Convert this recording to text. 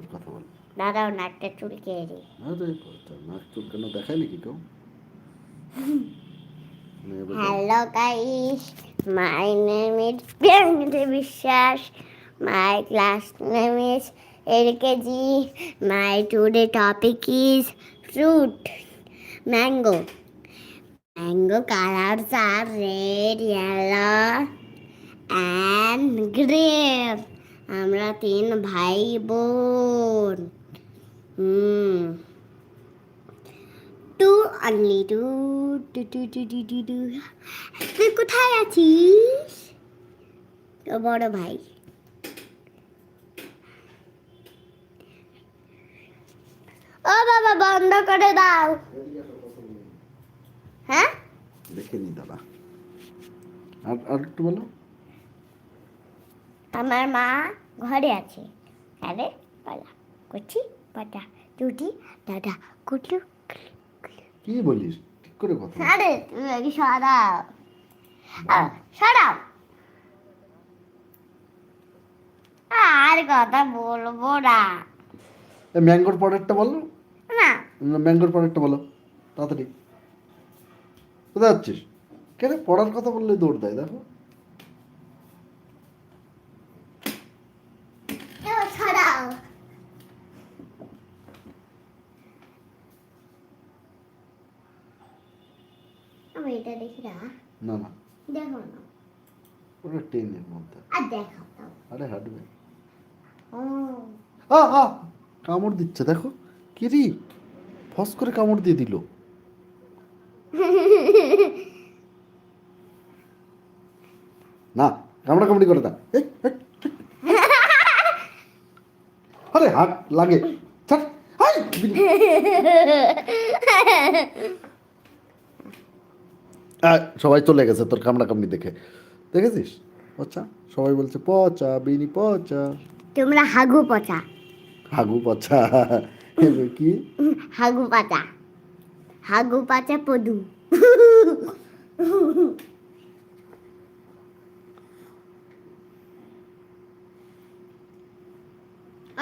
এবার কথা বল দাদাও নাকটা চুলকে দিই আরে কথা নাক চুল কেন দেখায় নাকি কেউ নে, এবার বল। Hello guys my name is Priyankita Biswas my class name is LKG my today topic is fruit mango mango colours are red yellow and green আমরা তিন ভাই বোন। হুম। Two only two two two two two two two. তুই কোথায় আছিস? তো বড় ভাই। ও বাবা বন্ধ করে দাও। হ্যাঁ? দেখে নি দাদা। আর আর একটু বলো। আমার মা ঘরে আছে। আরে পালা করছি পাটা টুটি দাদা কুটলু কি বলিস? ঠিক করে কথা। আরে তুমি আগে সরাও। সরাও। আর কথা বলব না। ম্যাঙ্গোর পরেরটা বলো। না। না, ম্যাঙ্গোর পরেরটা বলো তাড়াতাড়ি। কোথায় যাচ্ছিস? কেন পড়ার কথা বললে দৌড় দেয় দেখো এবার সরাও আমি এটা দেখি না না না। দেখো না। ওটা টেনের মধ্যে। আর দেখো আরে হাঁটবে। আ আ কামড় দিচ্ছে দেখো। কি রে? ফস করে কামড় দিয়ে দিল। না কামড়া কামড়ি করে না। আরে হাত লাগে। ছাড়, সবাই চলে গেছে তোর কামড়া কামড়ি দেখে। দেখেছিস? পচা। সবাই বলছে পচা বিনি পচা। তোমরা হাগু পচা। হাগু পচা। কি? হাগু পাচা। হাগু পাচা পদু।